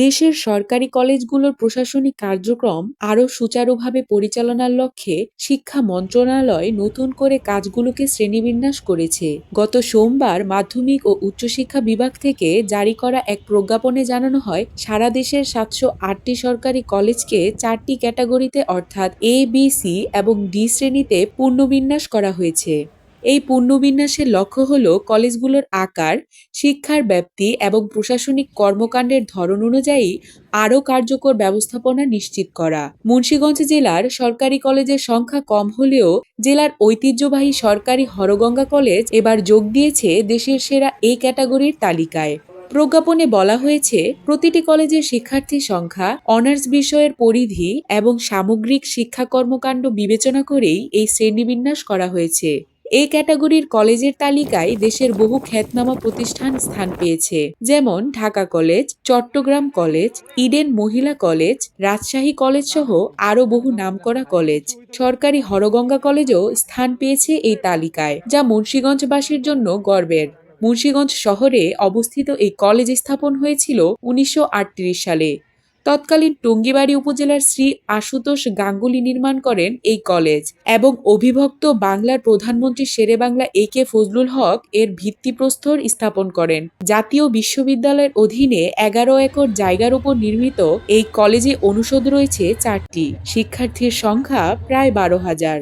দেশের সরকারি কলেজগুলোর প্রশাসনিক কার্যক্রম আরও সুচারুভাবে পরিচালনার লক্ষ্যে শিক্ষা মন্ত্রণালয় নতুন করে কাজগুলোকে শ্রেণীবিন্যাস করেছে। গত সোমবার মাধ্যমিক ও উচ্চশিক্ষা বিভাগ থেকে জারি করা এক প্রজ্ঞাপনে জানানো হয়, সারা দেশের সাতশো আটটি সরকারি কলেজকে চারটি ক্যাটাগরিতে অর্থাৎ এ বি সি এবং ডি শ্রেণীতে পুনর্বিন্যাস করা হয়েছে। এই পুনর্বিন্যাসের লক্ষ্য হল কলেজগুলোর আকার, শিক্ষার ব্যাপ্তি এবং প্রশাসনিক কর্মকাণ্ডের ধরন অনুযায়ী আরও কার্যকর ব্যবস্থাপনা নিশ্চিত করা। মুন্সীগঞ্জ জেলার সরকারি কলেজের সংখ্যা কম হলেও জেলার ঐতিহ্যবাহী সরকারি হরগঙ্গা কলেজ এবার যোগ দিয়েছে দেশের সেরা এই ক্যাটাগরির তালিকায়। প্রজ্ঞাপনে বলা হয়েছে, প্রতিটি কলেজের শিক্ষার্থীর সংখ্যা, অনার্স বিষয়ের পরিধি এবং সামগ্রিক শিক্ষা কর্মকাণ্ড বিবেচনা করেই এই শ্রেণীবিন্যাস করা হয়েছে। এই ক্যাটাগরির কলেজের তালিকায় দেশের বহু খ্যাতনামা প্রতিষ্ঠান স্থান পেয়েছে। যেমন Dhaka college, Chittagong college, Eden মহিলা কলেজ, রাজশাহী কলেজ সহ আরও বহু নামকরা কলেজ। সরকারি হরগঙ্গা কলেজও স্থান পেয়েছে এই তালিকায়, যা মুন্সীগঞ্জবাসীর জন্য গর্বের। মুন্সীগঞ্জ শহরে অবস্থিত এই কলেজ স্থাপন হয়েছিল উনিশশো আটত্রিশ সালে। তৎকালীন টঙ্গিবাড়ি উপজেলার শ্রী আশুতোষ গাঙ্গুলি নির্মাণ করেন এই কলেজ এবং অবিভক্ত বাংলার প্রধানমন্ত্রী শেরে বাংলা এ কে ফজলুল হক এর ভিত্তিপ্রস্তর স্থাপন করেন। জাতীয় বিশ্ববিদ্যালয়ের অধীনে এগারো একর জায়গার উপর নির্মিত এই কলেজে অনুষদ রয়েছে চারটি। শিক্ষার্থীর সংখ্যা প্রায় বারো হাজার।